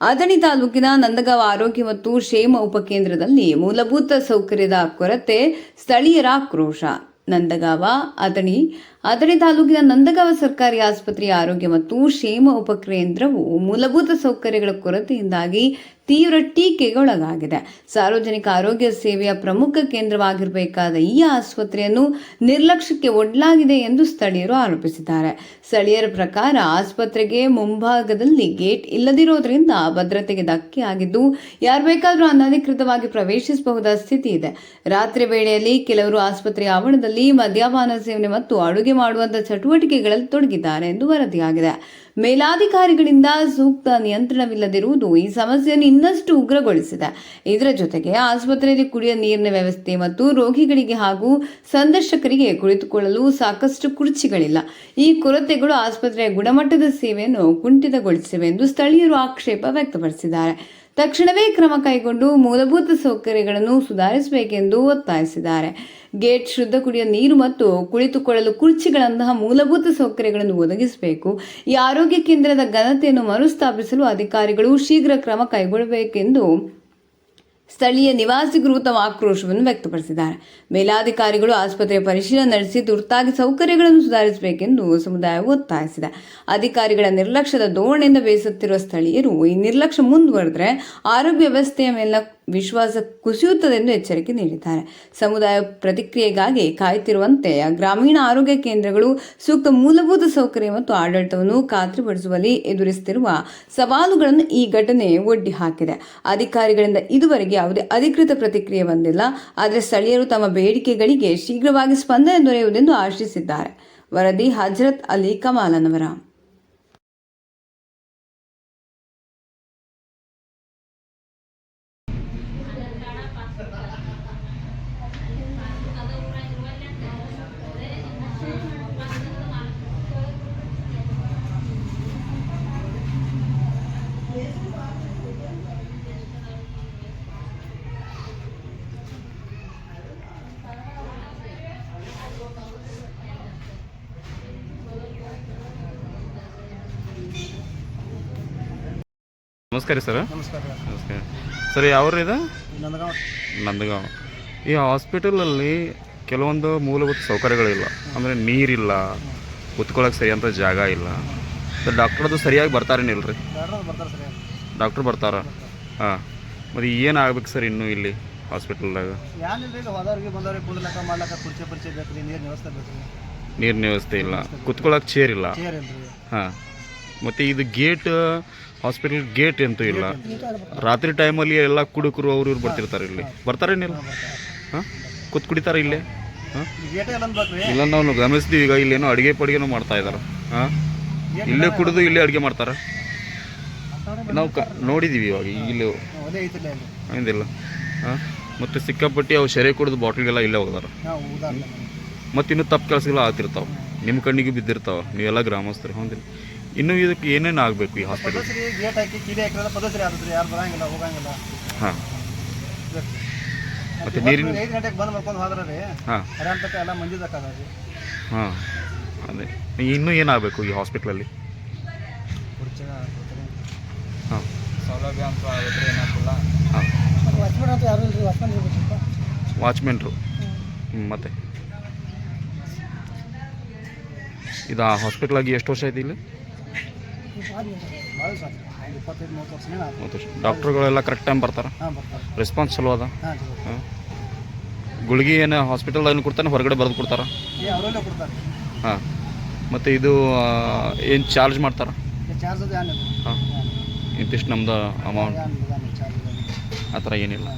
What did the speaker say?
ಅಥಣಿ ತಾಲೂಕಿನ ನಂದಗಾಂವ ಆರೋಗ್ಯ ಮತ್ತು ಕ್ಷೇಮ ಉಪಕೇಂದ್ರದಲ್ಲಿ ಮೂಲಭೂತ ಸೌಕರ್ಯದ ಕೊರತೆ ಸ್ಥಳೀಯರ ಆಕ್ರೋಶ ನಂದಗಾಂವ, ಅಥಣಿ. ಅಥಣಿ ತಾಲೂಕಿನ ನಂದಗಾವ ಸರ್ಕಾರಿ ಆಸ್ಪತ್ರೆಯ ಆರೋಗ್ಯ ಮತ್ತು ಕ್ಷೇಮ ಉಪಕೇಂದ್ರವು ಮೂಲಭೂತ ಸೌಕರ್ಯಗಳ ಕೊರತೆಯಿಂದಾಗಿ ತೀವ್ರ ಟೀಕೆಗೊಳಗಾಗಿದೆ. ಸಾರ್ವಜನಿಕ ಆರೋಗ್ಯ ಸೇವೆಯ ಪ್ರಮುಖ ಕೇಂದ್ರವಾಗಿರಬೇಕಾದ ಈ ಆಸ್ಪತ್ರೆಯನ್ನು ನಿರ್ಲಕ್ಷ್ಯಕ್ಕೆ ಒಡ್ಲಾಗಿದೆ ಎಂದು ಸ್ಥಳೀಯರು ಆರೋಪಿಸಿದ್ದಾರೆ. ಸ್ಥಳೀಯರ ಪ್ರಕಾರ ಆಸ್ಪತ್ರೆಗೆ ಮುಂಭಾಗದಲ್ಲಿ ಗೇಟ್ ಇಲ್ಲದಿರೋದ್ರಿಂದ ಭದ್ರತೆಗೆ ಧಕ್ಕೆ ಆಗಿದ್ದು ಯಾರು ಬೇಕಾದರೂ ಅನಧಿಕೃತವಾಗಿ ಪ್ರವೇಶಿಸಬಹುದಾದ ಸ್ಥಿತಿ ಇದೆ. ರಾತ್ರಿ ವೇಳೆಯಲ್ಲಿ ಕೆಲವರು ಆಸ್ಪತ್ರೆ ಆವರಣದಲ್ಲಿ ಮದ್ಯಪಾನ ಸೇವನೆ ಮತ್ತು ಅಡುಗೆ ಮಾಡುವಂತಹ ಚಟುವಟಿಕೆಗಳಲ್ಲಿ ತೊಡಗಿದ್ದಾರೆ ಎಂದು ವರದಿಯಾಗಿದೆ. ಮೇಲಾಧಿಕಾರಿಗಳಿಂದ ಸೂಕ್ತ ನಿಯಂತ್ರಣವಿಲ್ಲದಿರುವುದು ಈ ಸಮಸ್ಯೆಯನ್ನು ಇನ್ನಷ್ಟು ಉಗ್ರಗೊಳಿಸಿದೆ. ಇದರ ಜೊತೆಗೆ ಆಸ್ಪತ್ರೆಯಲ್ಲಿ ಕುಡಿಯುವ ನೀರಿನ ವ್ಯವಸ್ಥೆ ಮತ್ತು ರೋಗಿಗಳಿಗೆ ಹಾಗೂ ಸಂದರ್ಶಕರಿಗೆ ಕುಳಿತುಕೊಳ್ಳಲು ಸಾಕಷ್ಟು ಕುರ್ಚಿಗಳಿಲ್ಲ. ಈ ಕೊರತೆಗಳು ಆಸ್ಪತ್ರೆಯ ಗುಣಮಟ್ಟದ ಸೇವೆಯನ್ನು ಕುಂಠಿತಗೊಳಿಸಿವೆ ಎಂದು ಸ್ಥಳೀಯರು ಆಕ್ಷೇಪ ವ್ಯಕ್ತಪಡಿಸಿದ್ದಾರೆ. ತಕ್ಷಣವೇ ಕ್ರಮ ಕೈಗೊಂಡು ಮೂಲಭೂತ ಸೌಕರ್ಯಗಳನ್ನು ಸುಧಾರಿಸಬೇಕೆಂದು ಒತ್ತಾಯಿಸಿದ್ದಾರೆ. ಗೇಟ್ ಶುದ್ಧ ಕುಡಿಯುವ ನೀರು ಮತ್ತು ಕುಳಿತುಕೊಳ್ಳಲು ಕುರ್ಚಿಗಳಂತಹ ಮೂಲಭೂತ ಸೌಕರ್ಯಗಳನ್ನು ಒದಗಿಸಬೇಕು. ಈ ಕೇಂದ್ರದ ಘನತೆಯನ್ನು ಮರುಸ್ಥಾಪಿಸಲು ಅಧಿಕಾರಿಗಳು ಶೀಘ್ರ ಕ್ರಮ ಕೈಗೊಳ್ಳಬೇಕೆಂದು ಸ್ಥಳೀಯ ನಿವಾಸಿಗರು ತಮ್ಮ ಆಕ್ರೋಶವನ್ನು ವ್ಯಕ್ತಪಡಿಸಿದ್ದಾರೆ. ಮೇಲಾಧಿಕಾರಿಗಳು ಆಸ್ಪತ್ರೆ ಪರಿಶೀಲನೆ ನಡೆಸಿ ತುರ್ತಾಗಿ ಸೌಕರ್ಯಗಳನ್ನು ಸುಧಾರಿಸಬೇಕೆಂದು ಸಮುದಾಯ ಒತ್ತಾಯಿಸಿದೆ. ಅಧಿಕಾರಿಗಳ ನಿರ್ಲಕ್ಷ್ಯದ ಧೋರಣೆಯಿಂದ ಬೇಸತ್ತಿರುವ ಸ್ಥಳೀಯರು ಈ ನಿರ್ಲಕ್ಷ್ಯ ಮುಂದುವರೆದರೆ ಆರೋಗ್ಯ ವ್ಯವಸ್ಥೆಯ ಮೇಲಿನ ವಿಶ್ವಾಸ ಕುಸಿಯುತ್ತದೆ ಎಂದು ಎಚ್ಚರಿಕೆ ನೀಡಿದ್ದಾರೆ. ಸಮುದಾಯ ಪ್ರತಿಕ್ರಿಯೆಗಾಗಿ ಕಾಯುತ್ತಿರುವಂತೆ ಗ್ರಾಮೀಣ ಆರೋಗ್ಯ ಕೇಂದ್ರಗಳು ಸೂಕ್ತ ಮೂಲಭೂತ ಸೌಕರ್ಯ ಮತ್ತು ಆಡಳಿತವನ್ನು ಖಾತ್ರಿಪಡಿಸುವಲ್ಲಿ ಎದುರಿಸುತ್ತಿರುವ ಸವಾಲುಗಳನ್ನು ಈ ಘಟನೆ ಒಡ್ಡಿ ಹಾಕಿದೆ. ಅಧಿಕಾರಿಗಳಿಂದ ಇದುವರೆಗೆ ಯಾವುದೇ ಅಧಿಕೃತ ಪ್ರತಿಕ್ರಿಯೆ ಬಂದಿಲ್ಲ. ಆದರೆ ಸ್ಥಳೀಯರು ತಮ್ಮ ಬೇಡಿಕೆಗಳಿಗೆ ಶೀಘ್ರವಾಗಿ ಸ್ಪಂದನೆ ದೊರೆಯುವುದೆಂದು ಆಶಿಸಿದ್ದಾರೆ. ವರದಿ ಹಜರತ್ ಅಲಿ ಕಮಾಲನವರ. ನಮಸ್ಕಾರ ಸರ್. ನಮಸ್ಕಾರ. ನಮಸ್ಕಾರ. ಸರ್ ಯಾವ್ರಿ ಇದು? ನಂದಗಾಂವ್. ನಂದಗಾಂವ್. ಈ ಹಾಸ್ಪಿಟಲಲ್ಲಿ ಕೆಲವೊಂದು ಮೂಲಭೂತ ಸೌಕರ್ಯಗಳಿಲ್ಲ. ಅಂದರೆ ನೀರಿಲ್ಲ ಕುತ್ಕೊಳ್ಳೋಕೆ ಸರಿಯಾದ ಜಾಗ ಇಲ್ಲ. ಡಾಕ್ಟ್ರದ್ದು ಸರಿಯಾಗಿ ಬರ್ತಾರೇನಿಲ್ಲ ರೀ ಬರ್ತಾರೆ ಸರಿ ಡಾಕ್ಟ್ರ್ ಬರ್ತಾರ? ಹಾಂ. ಮತ್ತು ಏನು ಆಗ್ಬೇಕು ಸರ್ ಇನ್ನೂ ಇಲ್ಲಿ ಹಾಸ್ಪಿಟಲ್ದಾಗ? ಏನಿಲ್ಲ ಈಗ ಹೋದವ್ರಿಗೆ ಬಂದವ್ರಿಗೆ ಕುಂದ್ಲಕ್ಕ ಮಾಡ್ಲಕ್ಕ ಕುರ್ಚಿ ಪರಿಚಯ ಬೇಕು ರೀ ನೀರಿನ ವ್ಯವಸ್ಥೆ ಬೇಕು ರೀ. ನೀರಿನ ವ್ಯವಸ್ಥೆ ಇಲ್ಲ. ಕುತ್ಕೊಳ್ಳೋಕೆ ಚೇರ್ ಇಲ್ಲ. ಚೇರ್ ಇಲ್ರಿ. ಹಾಂ. ಮತ್ತು ಇದು ಗೇಟ್ ಹಾಸ್ಪಿಟಲ್ ಗೇಟ್ ಅಂತೂ ಇಲ್ಲ. ರಾತ್ರಿ ಟೈಮಲ್ಲಿ ಎಲ್ಲ ಕುಡುಕರು ಅವ್ರು ಇವ್ರು ಬರ್ತಿರ್ತಾರೆ ಇಲ್ಲಿ. ಬರ್ತಾರೇನಿಲ್ಲ ಹಾಂ? ಕೂತ್ ಕುಡಿತಾರೆ ಇಲ್ಲೇ. ಹಾಂ? ಇಲ್ಲ, ನಾವು ಗಮನಿಸ್ತೀವಿ ಈಗ ಇಲ್ಲೇನೋ ಅಡುಗೆ ಪಡಿಗೆನೂ ಮಾಡ್ತಾ ಇದ್ದಾರೆ ಹಾಂ? ಇಲ್ಲೇ ಕುಡಿದು ಇಲ್ಲೇ ಅಡುಗೆ ಮಾಡ್ತಾರೆ. ನಾವು ಕ ನೋಡಿದ್ದೀವಿ ಇವಾಗ ಇಲ್ಲಿ ಹಂಗಿಲ್ಲ ಹಾಂ? ಮತ್ತು ಸಿಕ್ಕಾಪಟ್ಟಿ ಅವು ಸೆರೆ ಕುಡಿದು ಬಾಟ್ಲಿಗೆಲ್ಲ ಇಲ್ಲೇ ಹೋಗ್ತಾರೆ. ಮತ್ತು ಇನ್ನೂ ತಪ್ಪು ಕೆಲಸಗಳು ಆಗ್ತಿರ್ತಾವೆ. ನಿಮ್ಮ ಕಣ್ಣಿಗೆ ಬಿದ್ದಿರ್ತಾವೆ. ನೀವೆಲ್ಲ ಗ್ರಾಮಸ್ಥರು, ಹೌದಿಲ್ಲ. ಇನ್ನೂ ಇದಕ್ಕೆ ಏನೇನು ಆಗಬೇಕು ಈ ಹಾಸ್ಪಿಟಲ್ ಪದ್ಧತಿ ಗೇಟ್ ಹಾಕಿ ಕೀಲಿ ಹಾಕಿದ್ರೆ ಪದ್ಧತಿ ಆಗ್ತದ್ರಿ ಯಾರು ಬರಂಗಿಲ್ಲ ಹೋಗಂಗಿಲ್ಲ. ಹಾಂ. ಮತ್ತೆ ನೀರಿನ ಐದು ಗಂಟೆಗೆ ಬಂದು ಮಾಡ್ಕೊಂಡು ಹೋದ್ರೆ ರೀ ಹಾಂ. ಅರಾಮ್ ತಕ್ಕ ಎಲ್ಲ ಮಂದಿ ತಕ್ಕ ರೀ ಹಾಂ. ಅದೇ. ಇನ್ನೂ ಏನಾಗಬೇಕು ಈ ಹಾಸ್ಪಿಟ್ಲಲ್ಲಿ ಅಲ್ಲಿ? ಹಾಂ. ಸೌಲಭ್ಯ ಅಂತ ಆಗುತ್ತೆ ಏನಾಗಿಲ್ಲ ಹಾಂ. ವಾಚ್ಮನ್ ಅಂತ ಯಾರು ಇಲ್ರಿ? ವಾಚ್ಮನ್ ಇರ್ಬೇಕಪ್ಪ ವಾಚ್ಮೆನ್ರು ಹ್ಞೂ ಮತ್ತೆ. ಇದು ಆ ಹಾಸ್ಪಿಟ್ಲಾಗಿ ಎಷ್ಟು ವರ್ಷ ಆಯ್ತು ಇಲ್ಲಿ? ಡಾಕ್ಟ್ರುಗಳೆಲ್ಲ ಕರೆಕ್ಟ್ ಟೈಮ್ ಬರ್ತಾರೆ? ರೆಸ್ಪಾನ್ಸ್ ಚಲೋ ಅದ? ಗುಳಿಗೆ ಏನು ಹಾಸ್ಪಿಟಲ್ ಏನು ಕೊಡ್ತಾನೆ ಹೊರಗಡೆ ಬರೆದು ಕೊಡ್ತಾರ? ಹಾಂ. ಮತ್ತು ಇದು ಏನು ಚಾರ್ಜ್ ಮಾಡ್ತಾರ? ಹಾಂ. ಇಂತಿಷ್ಟು ನಮ್ದು ಅಮೌಂಟ್ ಆ ಥರ ಏನಿಲ್ಲ.